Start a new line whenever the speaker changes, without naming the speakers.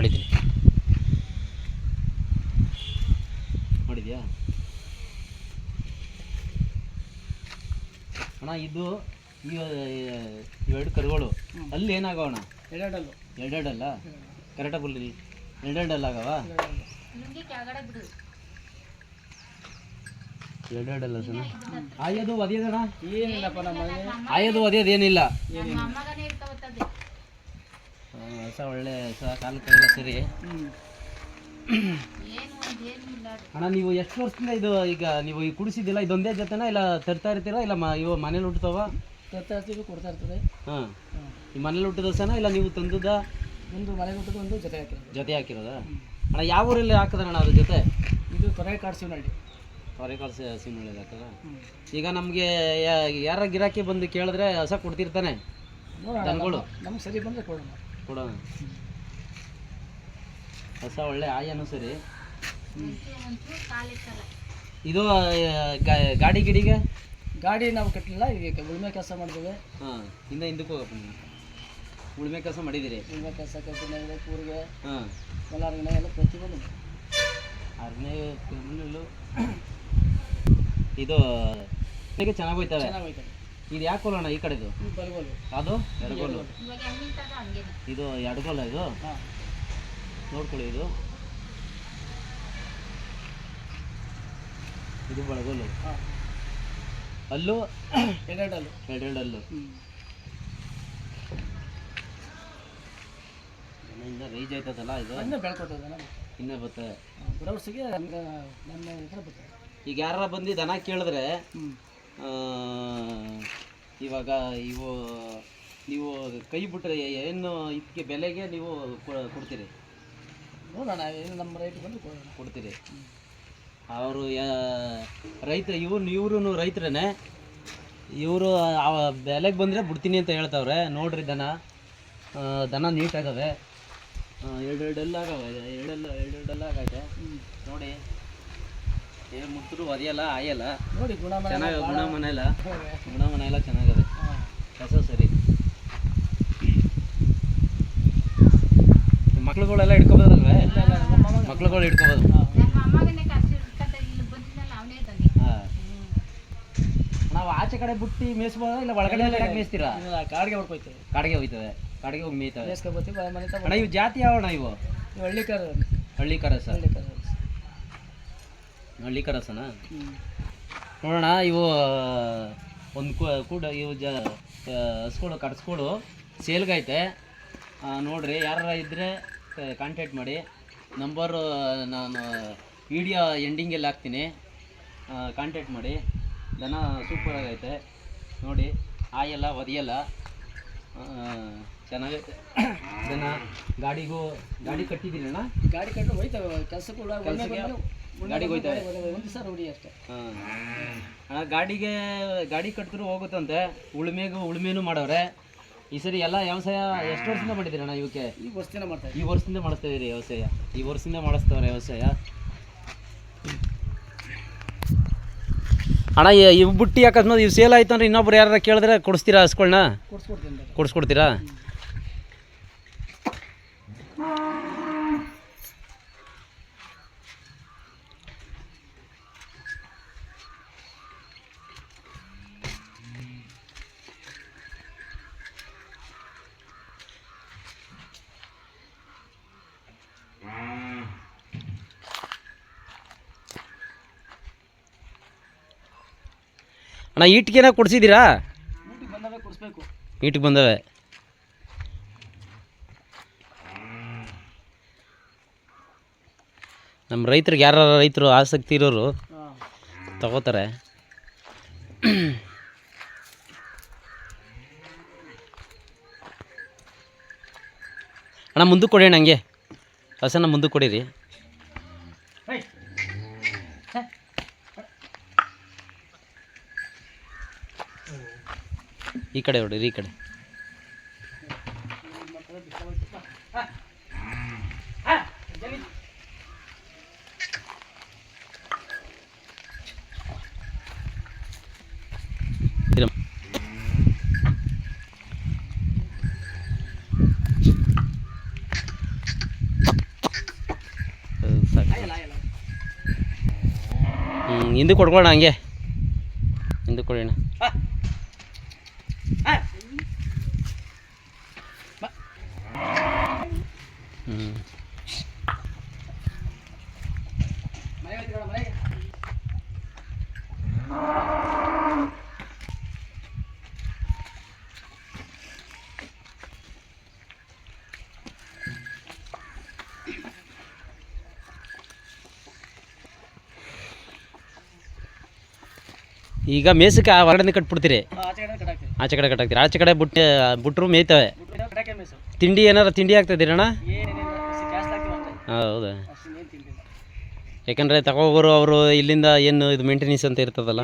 ಮಾಡಿದ್ದೀನಿ. ಮಾಡಿದ್ಯಾ? ಅಣ್ಣ ಇದು ಎರಡು ಇವೆರಡು ಕರುಗಳು ಅಲ್ಲಿ ಏನಾಗವಣ
ಎರಡಲ್ಲೂ.
ಎರಡೆರಡಲ್ಲ? ಕರೆಕ್ಟಾಗಿ ಬಲ್ಲಿ ಎರಡೆರಡಲ್ಲ ಆಗವ? ಎರಡೆರಡಲ್ಲ ಸಣ್ಣ? ಆಯೋದು ಒದೆಯೋದಣ್ಣ?
ಏನಿಲ್ಲಪ್ಪ ನಮ್ಮ
ಆಯೋದು ಒದೆಯೋದು ಏನಿಲ್ಲ. ಹೊಸ ಒಳ್ಳೆ ಕಾಲು ಕೈಲ ಸರಿ. ಅಣ್ಣ ನೀವು ಎಷ್ಟು ವರ್ಷದಿಂದ ಇದು ಈಗ ನೀವು ಈಗ ಕುಡಿಸಿದ್ದಿಲ್ಲ? ಇದೊಂದೇ ಜೊತೆನಾ ಇಲ್ಲ ತರ್ತಾ ಇರ್ತೀರಾ? ಇಲ್ಲ ಮ ಇವು ಮನೇಲಿ ಹುಟ್ಟುತ್ತವ
ತರ್ತಾ ಇರ್ತೀವಿ ಕೊಡ್ತಾ ಇರ್ತದೆ
ಹಾಂ. ಈ ಮನೇಲಿ ಹುಟ್ಟಿದ ಸನ ಇಲ್ಲ ನೀವು ತಂದದ?
ಒಂದು ಮನೆ ಊಟದ ಒಂದು ಜೊತೆ ಹಾಕಿರೋದು.
ಜೊತೆ ಹಾಕಿರೋದ? ಅಣ್ಣ ಯಾವ ಊರಲ್ಲಿ ಹಾಕಿದ್ರಣ್ಣ ಅದ್ರ ಜೊತೆ?
ಇದು ತೊರೆ ಕಾಡ್ಸಿವನಹಳ್ಳಿ
ಹೊರೆಕಾಲ್ ಸಿಮ್ನಳ್ಳಿ ಹಾಕದ?
ಹ್ಞೂ
ಈಗ ನಮಗೆ ಯಾರ ಗಿರಾಕಿ ಬಂದು ಕೇಳಿದ್ರೆ ಹೊಸ ಕೊಡ್ತಿರ್ತಾನೆ? ದನಗಳು?
ನಮ್ಗೆ ಸರಿ ಬಂದರೆ ಕೊಡೋಣ.
ಕೊಡೋಣ ಹೊಸ ಒಳ್ಳೆ ಆಯನು ಸರಿ. ಇದು ಗಾಡಿ ಗಿಡಿಗೆ?
ಗಾಡಿ ನಾವು ಕಟ್ಟಲಿಲ್ಲ ಈಗ ಉಳುಮೆ ಕೆಲಸ ಮಾಡಿದ್ದೇವೆ
ಹಾಂ ಇನ್ನ ಹಿಂದಕ್ಕೆ ಹೋಗಪ್ಪ ನೀವು ಉಳುಮೆ ಕೆಲಸ ಮಾಡಿದ್ದೀರಿ
ಉಳುಮೆ ಕೆಲಸ ಕಟ್ಟಿನ ಕೂರಿಗೆ
ಹಾಂ.
ಮಲಾರ್ಗಣ ಎಲ್ಲ ಪ್ರತಿಯೊಂದು
ಆರನೇ ಇದು ಚೆನ್ನಾಗಿ ಹೋಯ್ತವೆ?
ಚೆನ್ನಾಗಿ ಹೋಯ್ತದೆ
ಇದು ಯಾಕೆ ಕೊಲೋಣ ಈ ಕಡೆದು? ಅದು? ಎಡಗೋಲು ಇದು. ಎಡಗೋಲ ಇದು?
ಹಾಂ.
ನೋಡ್ಕೊಳ್ಳಿ ಇದು. ಇದು ಬಳಗೋಲು
ಹಾಂ.
ಅಲ್ಲೂ?
ಎರಡಲ್ಲೂ
ಎರಡೆರಡಲ್ಲು.
ಅಲ್ಲು
ಇನ್ನ ರೈಜ್ ಆಯ್ತದಲ್ಲ ಇದು?
ಇನ್ನ ಬೆಳ್ಕೊತದೆ
ಇನ್ನ ಬರ್ತದೆ ಈಗ ಯಾರ ಬಂದು ದನ ಕೇಳಿದ್ರೆ ಇವಾಗ ಇವು ನೀವು ಕೈ ಬಿಟ್ಟರೆ ಏನು ಇದಕ್ಕೆ ಬೆಲೆಗೆ ನೀವು ಕೊಡ್ತೀರಿ?
ನೋಡೋಣ ಏನು ನಮ್ಮ ರೈಟ್ ಬಂದು ಕೊಡೋಣ
ಕೊಡ್ತೀರಿ. ಅವರು ರೈತ ಇವ್ರು ಇವ್ರೂ ರೈತರೇ ಇವರು ಬೆಲೆಗೆ ಬಂದರೆ ಬಿಡ್ತೀನಿ ಅಂತ ಹೇಳ್ತಾವ್ರೆ. ನೋಡ್ರಿ ದನ. ದನ ನೀಟಾಗವೆ. ಎರಡೆರಡೆಲ್ಲ ಆಗವೆ ಎರಡೆಲ್ಲ ಎರಡೆರಡೆಲ್ಲ ಆಗೈತೆ
ಹ್ಞೂ
ನೋಡಿ. ಏನು ಮುಟ್ಟರು ಒದೆಯಲ್ಲ ಆಯಲ್ಲ.
ನೋಡಿ ಗುಣಮನೆ
ಚೆನ್ನಾಗಿ ಗುಣ ಮನೆ ಗುಣಮನೆ
ಹಾಂ
ಗುಣ ಮನೆ ಎಲ್ಲ ಚೆನ್ನಾಗದೆ ಕಸ ಸರಿ. ಮಕ್ಳುಗಳೆಲ್ಲ ಇಟ್ಕೋಬೋದಲ್ವೇ ಮಕ್ಳುಗಳು ಇಟ್ಕೋಬೋದು ಹಾಂ. ನಾವು ಆಚೆ ಕಡೆ ಬಿಟ್ಟು ಮೇಯಿಸ್ಬೋದ ಇಲ್ಲ ಒಳಗಡೆ ಎಲ್ಲ ಮೇಯಿಸ್ತೀರಾ?
ಕಾಡಿಗೆ ಹೊಡ್ಕೊಯ್ತೇವೆ
ಕಾಡಿಗೆ ಹೋಗ್ತದೆ ಕಾಡಿಗೆ ಹೋಗಿ ಮೇಯ್ತವೆ. ಮೇಯಿಸ್ಕೋಬೋದು ಇವು ಜಾತಿ ಯಾವಣ ಇವು
ಹಳ್ಳಿ ಕರ
ಹಳ್ಳಿ ಕರಸ
ಹಳ್ಳಿ ಕರ
ಹಳ್ಳಿ ಕರಸನ ನೋಡೋಣ ಇವು ಒಂದು ಕೂಡ ಇವು ಜ ಹಸ್ಕೊಡು ಕಟ್ಸ್ಕೊಡು. ಸೇಲ್ಗೈತೆ. ನೋಡಿರಿ ಯಾರು ಇದ್ದರೆ ಕಾಂಟ್ಯಾಕ್ಟ್ ಮಾಡಿ. ನಂಬರು ನಾನು ವಿಡಿಯೋ ಎಂಡಿಂಗಲ್ಲಿ ಹಾಕ್ತೀನಿ. ಕಾಂಟ್ಯಾಕ್ಟ್ ಮಾಡಿ. ದನ ಸೂಪರ್ ಆಗೈತೆ. ನೋಡಿ ಆಯಲ್ಲ ಒದೆಯಲ್ಲ. ಚೆನ್ನಾಗೈತೆ. ದನ ಗಾಡಿಗೂ ಗಾಡಿ ಕಟ್ಟಿದ್ದೀನಿ ಅಣ್ಣ
ಗಾಡಿ ಕಟ್ಟು ಹೋಯ್ತವೆ. ಕೆಲ್ಸಕ್ಕೆ
ಗಾಡಿಗೆ ಹೋಗ್ತಾರೆ
ಒಂದು ಹೊಡಿ ಅಷ್ಟೇ.
ಹಾಂ. ಗಾಡಿಗೆ ಗಾಡಿ ಕಟ್ಟಿದ್ರು ಹೋಗುತ್ತಂತೆ. ಉಳುಮೆಗೂ ಉಳುಮೆನೂ ಮಾಡವ್ರೆ ಈ ಸರಿ ಎಲ್ಲ ವ್ಯವಸಾಯ ಎಷ್ಟು ವರ್ಷದಿಂದ ಮಾಡಿದ್ದೀರಿ ಅಣ್ಣ ಇವಕ್ಕೆ?
ಈ ವರ್ಷದಿಂದ ಮಾಡ್ತಾರೆ
ಈ ವರ್ಷದಿಂದ ಮಾಡಿಸ್ತಾ ಇದೀರಿ ವ್ಯವಸಾಯ? ಈ ವರ್ಷದಿಂದ ಮಾಡಿಸ್ತವ್ರೆ ವ್ಯವಸಾಯ? ಅಣ್ಣ ಇವ್ ಬುಟ್ಟಿ ಅಕಸ್ಮಾತ್ ಇವು ಸೇಲ್ ಆಯ್ತು ಅಂದ್ರೆ ಇನ್ನೊಬ್ರು ಯಾರು ಕೇಳಿದ್ರೆ ಕೊಡಿಸ್ತೀರಾ ಹಸ್ಗಳನ್ನ ಕೊಡಿಸ್ಕೊಡ್ತೀರಾ? ಅಣ್ಣ, ಈಟ್ಗೆನ ಕೊಡಿಸಿದ್ದೀರಾ? ಈಟಿಗೆ ಬಂದವೆ. ನಮ್ಮ ರೈತರಿಗೆ ಯಾರು ರೈತರು ಆಸಕ್ತಿ ಇರೋರು ತಗೋತಾರೆ. ಅಣ್ಣ ಮುಂದಕ್ಕೆ ಕೊಡಿ ಅಣ್ಣ ಹಂಗೆ. ಹಸನ ಮುಂದಕ್ಕೆ ಕೊಡಿರಿ. ಈ ಕಡೆ ಹೊಡ್ರಿ ಈ ಕಡೆ ಹಿಂದಕ್ಕೆ ಕೊಡ್ಕೊಳ್ಳೋಣ ಹಂಗೆ ಹಿಂದಕ್ಕೆ ಕೊಡೋಣ ಈಗ ಮೇಸಕ್ಕೆ ಆ ಹೊರಗಡೆ ಕಟ್ಬಿಡ್ತೀರಿ
ಆ, ಆಚೆ ಕಡೆ
ಕಟ್ಟಾಕ್ತೀರಿ? ಆಚೆ ಕಡೆ ಬಿಟ್ಟು ಬಿಟ್ಟರು ಮೇಯ್ತವೆ ತಿಂಡಿ ಏನಾರು ತಿಂಡಿ ಆಗ್ತದಿರಣ್ಣ ಹೌದಾ? ಯಾಕಂದರೆ ತಗೋಗೋರು ಅವರು ಇಲ್ಲಿಂದ ಏನು ಇದು ಮೇಂಟೆನೆನ್ಸ್ ಅಂತ ಇರ್ತದಲ್ಲ?